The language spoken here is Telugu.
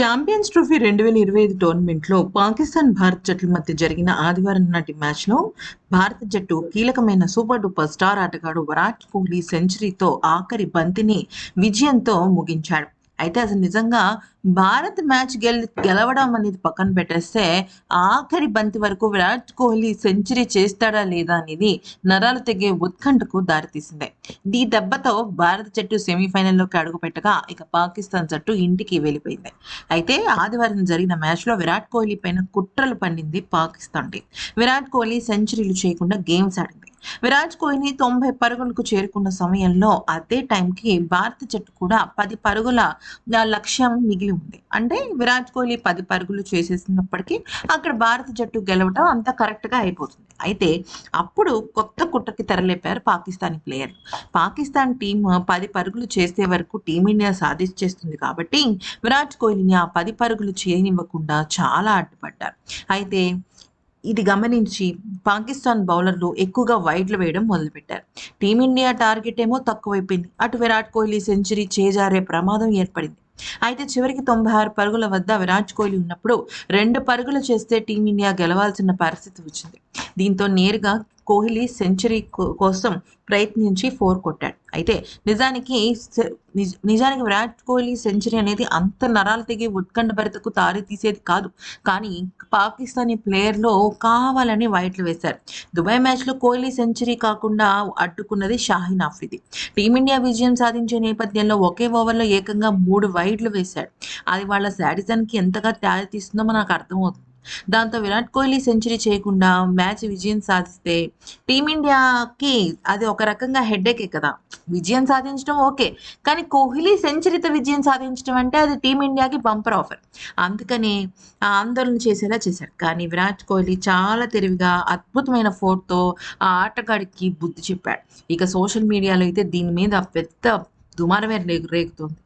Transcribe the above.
ఛాంపియన్స్ ట్రోఫీ రెండు వేల ఇరవై ఐదు టోర్నమెంట్లో పాకిస్తాన్ భారత్ జట్ల మధ్య జరిగిన ఆదివారం నాటి మ్యాచ్లో భారత జట్టు కీలకమైన సూపర్ డూపర్ స్టార్ ఆటగాడు విరాట్ కోహ్లీ సెంచరీతో ఆఖరి బంతిని విజయంతో ముగించాడు. అయితే అసలు నిజంగా భారత్ మ్యాచ్ గెల్ గెలవడం అనేది పక్కన పెట్టేస్తే ఆఖరి బంతి వరకు విరాట్ కోహ్లీ సెంచరీ చేస్తాడా లేదా అనేది నరాలు తెగే ఉత్కంఠకు దారితీసింది. ఈ దెబ్బతో భారత జట్టు సెమీఫైనల్లోకి అడుగుపెట్టగా ఇక పాకిస్తాన్ జట్టు ఇంటికి వెళ్ళిపోయింది. అయితే ఆదివారం జరిగిన మ్యాచ్లో విరాట్ కోహ్లీ పైన కుట్రలు పండింది పాకిస్తాన్ టీం. విరాట్ కోహ్లీ సెంచరీలు చేయకుండా గేమ్స్ ఆడింది. విరాట్ కోహ్లీ తొంభై పరుగులకు చేరుకున్న సమయంలో అదే టైంకి భారత జట్టు కూడా పది పరుగుల లక్ష్యం మిగిలి ఉంది. అంటే విరాట్ కోహ్లీ పది పరుగులు చేసేసినప్పటికీ అక్కడ భారత జట్టు గెలవడం అంత కరెక్ట్గా అయిపోతుంది. అయితే అప్పుడు కొత్త కుట్రకి తెరలేపారు పాకిస్తాన్ ప్లేయర్ పాకిస్తాన్ టీం పది పరుగులు చేసే వరకు టీమిండియా సాధించేస్తుంది కాబట్టి విరాట్ కోహ్లీని ఆ పది పరుగులు చేయనివ్వకుండా చాలా అడ్డుపడ్డారు. అయితే ఇది గమనించి పాకిస్తాన్ బౌలర్లు ఎక్కువగా వైడ్లు వేయడం మొదలుపెట్టారు. టీమిండియా టార్గెట్ ఏమో తక్కువైపోయింది. అటు విరాట్ కోహ్లీ సెంచరీ చేజారే ప్రమాదం ఏర్పడింది. అయితే చివరికి తొంభై ఆరు పరుగుల వద్ద విరాట్ కోహ్లీ ఉన్నప్పుడు రెండు పరుగులు చేస్తే టీమిండియా గెలవాల్సిన పరిస్థితి వచ్చింది. దీంతో నేరుగా కోహ్లీ సెంచరీ కోసం ప్రయత్నించి ఫోర్ కొట్టాడు. అయితే నిజానికి నిజానికి విరాట్ కోహ్లీ సెంచరీ అనేది అంత నరాలు తెగి ఉత్కంఠ భరితకు తారి తీసేది కాదు. కానీ పాకిస్తానీ ప్లేయర్లో కావాలని వైట్లు వేశారు. దుబాయ్ మ్యాచ్లో కోహ్లీ సెంచరీ కాకుండా అడ్డుకున్నది షాహీన్ ఆఫ్రిది. టీమిండియా విజయం సాధించే నేపథ్యంలో ఒకే ఓవర్లో ఏకంగా మూడు వైడ్లు వేశాడు. అది వాళ్ళ శాడిజానికి ఎంతగా తారి తీస్తుందో మనకు అర్థమవుతుంది. దాంతో విరాట్ కోహ్లీ సెంచరీ చేయకుండా మ్యాచ్ విజయం సాధిస్తే టీమిండియాకి అది ఒక రకంగా హెడ్డేకే కదా. విజయం సాధించడం ఓకే. కానీ కోహ్లీ సెంచరీతో విజయం సాధించడం అంటే అది టీమిండియాకి బంపర్ ఆఫర్. అందుకని ఆ ఆందోళన చేసేలా చేశారు. కానీ విరాట్ కోహ్లీ చాలా తెలివిగా అద్భుతమైన ఫోర్తో ఆ ఆటగాడికి బుద్ధి చెప్పాడు. ఇక సోషల్ మీడియాలో అయితే దీని మీద పెద్ద దుమారమే రేగు రేగుతోంది.